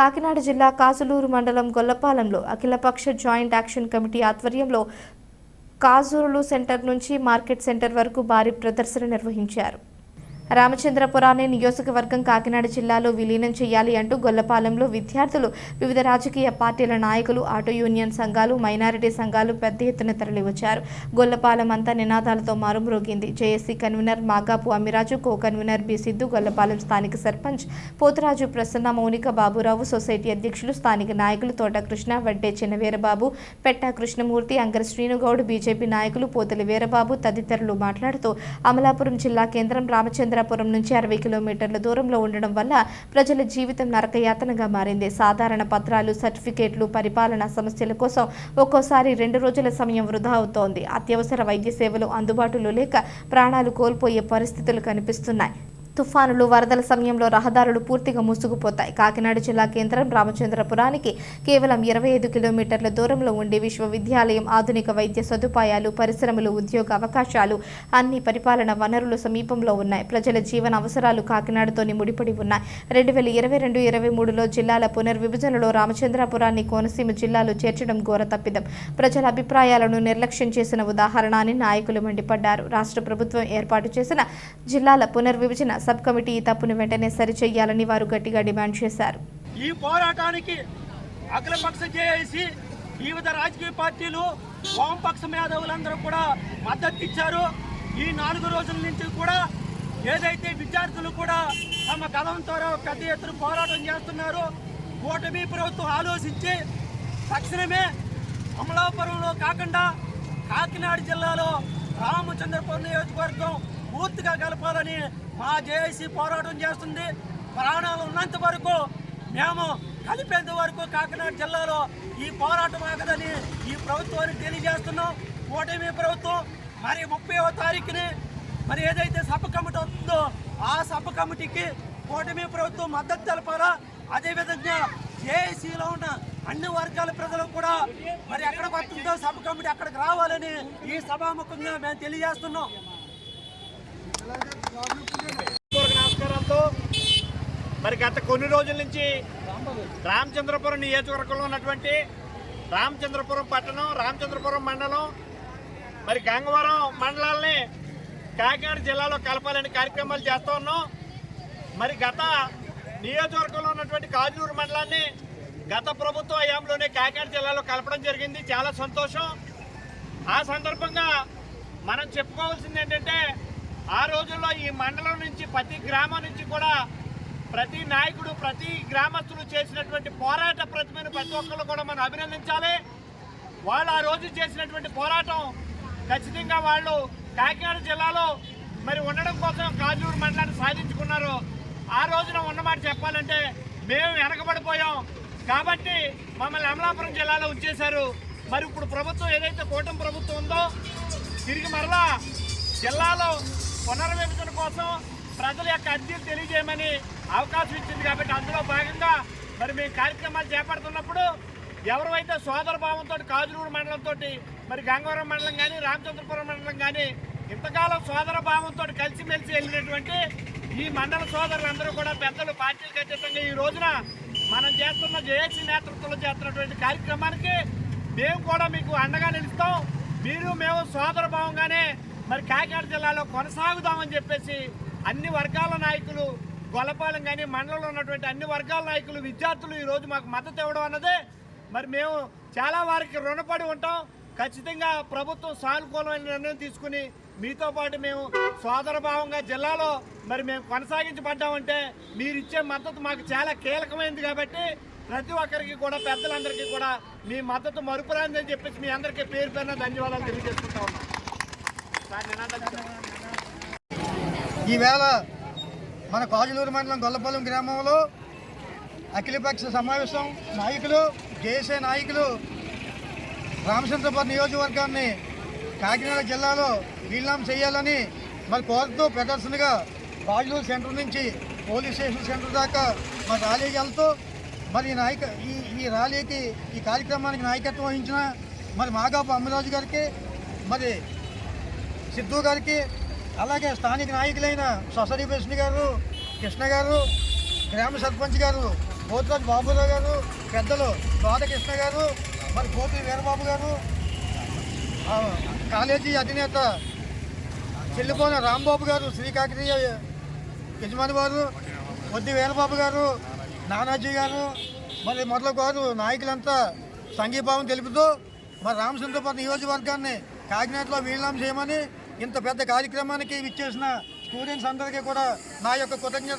కాకినాడ జిల్లా కాసులూరు మండలం గొల్లపాలెంలో అఖిలపక్ష జాయింట్ యాక్షన్ కమిటీ ఆధ్వర్యంలో కాజూరులు సెంటర్ నుంచి మార్కెట్ సెంటర్ వరకు భారీ ప్రదర్శన నిర్వహించారు. రామచంద్రపురాన్ని నియోజకవర్గం కాకినాడ జిల్లాలో విలీనం చేయాలి అంటూ గొల్లపాలెంలో విద్యార్థులు వివిధ రాజకీయ పార్టీల నాయకులు ఆటో యూనియన్ సంఘాలు మైనారిటీ సంఘాలు పెద్ద ఎత్తున తరలివచ్చారు. గొల్లపాలెం అంతా నినాదాలతో మారుమ్రోగింది JAC convener Magapu Amiraju co convener B Siddhu Gollapalem స్థానిక సర్పంచ్ పోతరాజు ప్రసన్న మౌనిక బాబురావు సొసైటీ అధ్యక్షులు స్థానిక నాయకులు తోట కృష్ణ వడ్డే చిన్నవీరబాబు పెట్టా కృష్ణమూర్తి అంగర శ్రీనుగౌడ్ బీజేపీ నాయకులు పోతలి వీరబాబు తదితరులు మాట్లాడుతూ అమలాపురం జిల్లా కేంద్రం రామచంద్ర రామచంద్రపురం నుంచి అరవై కిలోమీటర్ల దూరంలో ఉండడం వల్ల ప్రజల జీవితం నరకయాతనగా మారింది. సాధారణ పత్రాలు సర్టిఫికేట్లు పరిపాలన సమస్యల కోసం ఒక్కోసారి రెండు రోజుల సమయం వృధా అవుతోంది. అత్యవసర వైద్య సేవలు అందుబాటులో లేక ప్రాణాలు కోల్పోయే పరిస్థితులు కనిపిస్తున్నాయి. తుఫానులు వరదల సమయంలో రహదారులు పూర్తిగా మూసుకుపోతాయి కాకినాడ జిల్లా కేంద్రం రామచంద్రపురానికి కేవలం ఇరవై ఐదు కిలోమీటర్ల దూరంలో ఉండే విశ్వవిద్యాలయం ఆధునిక వైద్య సదుపాయాలు పరిశ్రమలు ఉద్యోగ అవకాశాలు అన్ని పరిపాలన వనరులు సమీపంలో ఉన్నాయి. ప్రజల జీవన అవసరాలు కాకినాడతోని ముడిపడి ఉన్నాయి. రెండు వేల ఇరవై రెండు ఇరవై మూడులో జిల్లాల పునర్విభజనలో రామచంద్రపురాన్ని కోనసీమ జిల్లాలో చేర్చడం ఘోర తప్పిదం. ప్రజల అభిప్రాయాలను నిర్లక్ష్యం చేసిన ఉదాహరణ అని నాయకులు మండిపడ్డారు. రాష్ట్ర ప్రభుత్వం ఏర్పాటు చేసిన జిల్లాల పునర్విభజన సబ్ కమిటీ ఈ తప్పును వెంటనే సరిచేయాలని వారు గట్టిగా డిమాండ్ చేశారు. ఈ పోరాటానికి అఖిలపక్ష జేఏసి వివిధ రాజకీయ పార్టీలు వామపక్ష మేధావులందరూ కూడా మద్దతు ఇచ్చారు. ఈ నాలుగు రోజుల నుంచి కూడా ఏదైతే విద్యార్థులు కూడా తమ గలంతో పెద్ద ఎత్తున పోరాటం చేస్తున్నారు కూటమి ప్రభుత్వం ఆలోచించి తక్షణమే అమలాపురంలో కాకుండా కాకినాడ జిల్లాలో రామచంద్రపురం నియోజకవర్గం పూర్తిగా కలపాలని మా జేఏసీ పోరాటం చేస్తుంది. ప్రాణాలు ఉన్నంత వరకు మేము కలిపేంత వరకు కాకినాడ జిల్లాలో ఈ పోరాటం ఆగదని ఈ ప్రభుత్వానికి తెలియజేస్తున్నాం. కూటమి ప్రభుత్వం మరి ముప్పైవ తారీఖుని మరి ఏదైతే సభ కమిటీ వస్తుందో ఆ సభ కమిటీకి కూటమి ప్రభుత్వం మద్దతు తెలపాలా? అదేవిధంగా జేఏసీలో ఉన్న అన్ని వర్గాల ప్రజలు కూడా మరి ఎక్కడ వస్తుందో సభ కమిటీ అక్కడికి రావాలని ఈ సభాముఖంగా మేము తెలియజేస్తున్నాం. నమస్కారాలతో మరి గత కొన్ని రోజుల నుంచి రామచంద్రపురం నియోజకవర్గంలో ఉన్నటువంటి రామచంద్రపురం పట్టణం రామచంద్రపురం మండలం మరి గంగవరం మండలాల్ని కాకినాడ జిల్లాలో కలపాలని కార్యక్రమాలు చేస్తూ ఉన్నాం. మరి గత నియోజకవర్గంలో ఉన్నటువంటి కాజూరు మండలాన్ని గత ప్రభుత్వ హయాంలోనే కాకినాడ జిల్లాలో కలపడం జరిగింది. చాలా సంతోషం. ఆ సందర్భంగా మనం చెప్పుకోవాల్సింది ఏంటంటే ఆ ఈ మండలం నుంచి ప్రతి గ్రామం నుంచి కూడా ప్రతి నాయకుడు ప్రతి గ్రామస్తులు చేసినటువంటి పోరాట ప్రతిమను ప్రతి ఒక్కరు కూడా మనం అభినందించాలి. వాళ్ళు ఆ రోజు చేసినటువంటి పోరాటం ఖచ్చితంగా వాళ్ళు కాకినాడ జిల్లాలో మరి ఉండడం కోసం కాజూరు మండలాన్ని సాధించుకున్నారు. ఆ రోజున ఉన్నమాట చెప్పాలంటే మేము వెనకబడిపోయాం. కాబట్టి మమ్మల్ని అమలాపురం జిల్లాలో ఉంచేశారు. మరి ఇప్పుడు ప్రభుత్వం ఏదైతే కూటమి ప్రభుత్వం ఉందో తిరిగి మరలా జిల్లాలో పునర్విభజన కోసం ప్రజల యొక్క అర్జీలు తెలియజేయమని అవకాశం ఇచ్చింది కాబట్టి అందులో భాగంగా మరి మేము కార్యక్రమాలు చేపడుతున్నప్పుడు ఎవరైతే సోదర భావంతో కాజులూరు మండలంతో మరి గంగవరం మండలం కానీ రామచంద్రపురం మండలం కానీ ఇంతకాలం సోదర భావంతో కలిసిమెలిసి వెళ్ళినటువంటి ఈ మండల సోదరులందరూ కూడా పెద్దలు పార్టీలకు అతీతంగా ఈ రోజున మనం చేస్తున్న జేఏసీ నేతృత్వంలో చేస్తున్నటువంటి కార్యక్రమానికి మేము కూడా మీకు అండగా నిలుస్తాం. మీరు మేము సోదర భావంగానే మరి కాకినాడ జిల్లాలో కొనసాగుదామని చెప్పేసి అన్ని వర్గాల నాయకులు గొల్లపాలెం కానీ మండలంలో ఉన్నటువంటి అన్ని వర్గాల నాయకులు విద్యార్థులు ఈ రోజు మాకు మద్దతు ఇవ్వడం అన్నదే. మరి మేము చాలా వారికి రుణపడి ఉంటాం. ఖచ్చితంగా ప్రభుత్వం సానుకూలమైన నిర్ణయం తీసుకుని మీతో పాటు మేము సోదరభావంగా జిల్లాలో మరి మేము కొనసాగించబడ్డామంటే మీరు ఇచ్చే మద్దతు మాకు చాలా కీలకమైనది కాబట్టి ప్రతి ఒక్కరికి కూడా పెద్దలందరికీ కూడా మీ మద్దతు మరుపురాందని చెప్పేసి మీ అందరికీ పేరు పేరున ధన్యవాదాలు తెలియజేసుకుంటా ఉన్నాం. ఈవేళ మన కాజులూరు మండలం గొల్లపాలెం గ్రామంలో అఖిలపక్ష సమావేశం. నాయకులు జేఏసీ నాయకులు రామచంద్రపురం నియోజకవర్గాన్ని కాకినాడ జిల్లాలో విలీనం చేయాలని మరి కోరుతూ ప్రదర్శనగా కాజులూరు సెంటర్ నుంచి పోలీస్ స్టేషన్ సెంటర్ దాకా మరి ర్యాలీకి వెళ్తూ మరి ఈ నాయక ఈ ఈ ర్యాలీకి ఈ కార్యక్రమానికి నాయకత్వం వహించిన మరి మాగాపు అమ్మరాజు గారికి మరి సిద్ధు గారికి అలాగే స్థానిక నాయకులైన సొసరి కృష్ణ గారు కృష్ణ గారు గ్రామ సర్పంచ్ గారు పోతురాజు బాబురావు గారు పెద్దలు రాధకృష్ణ గారు మరి పోతి వీరబాబు గారు కాలేజీ అధినేత చెల్లిపోయిన రాంబాబు గారు శ్రీకాకతీయ యజమాని వారు వద్ది వీరబాబు గారు నానాజీ గారు మరి మొదలు వారు నాయకులంతా సంఘీభావం తెలుపుతూ మరి రామచంద్రపురం నియోజకవర్గాన్ని కాకినాడలో వీళ్ళం చేయమని ఇంత పెద్ద కార్యక్రమానికి ఇచ్చేసిన స్టూడెంట్స్ అందరికీ కూడా నా యొక్క కృతజ్ఞత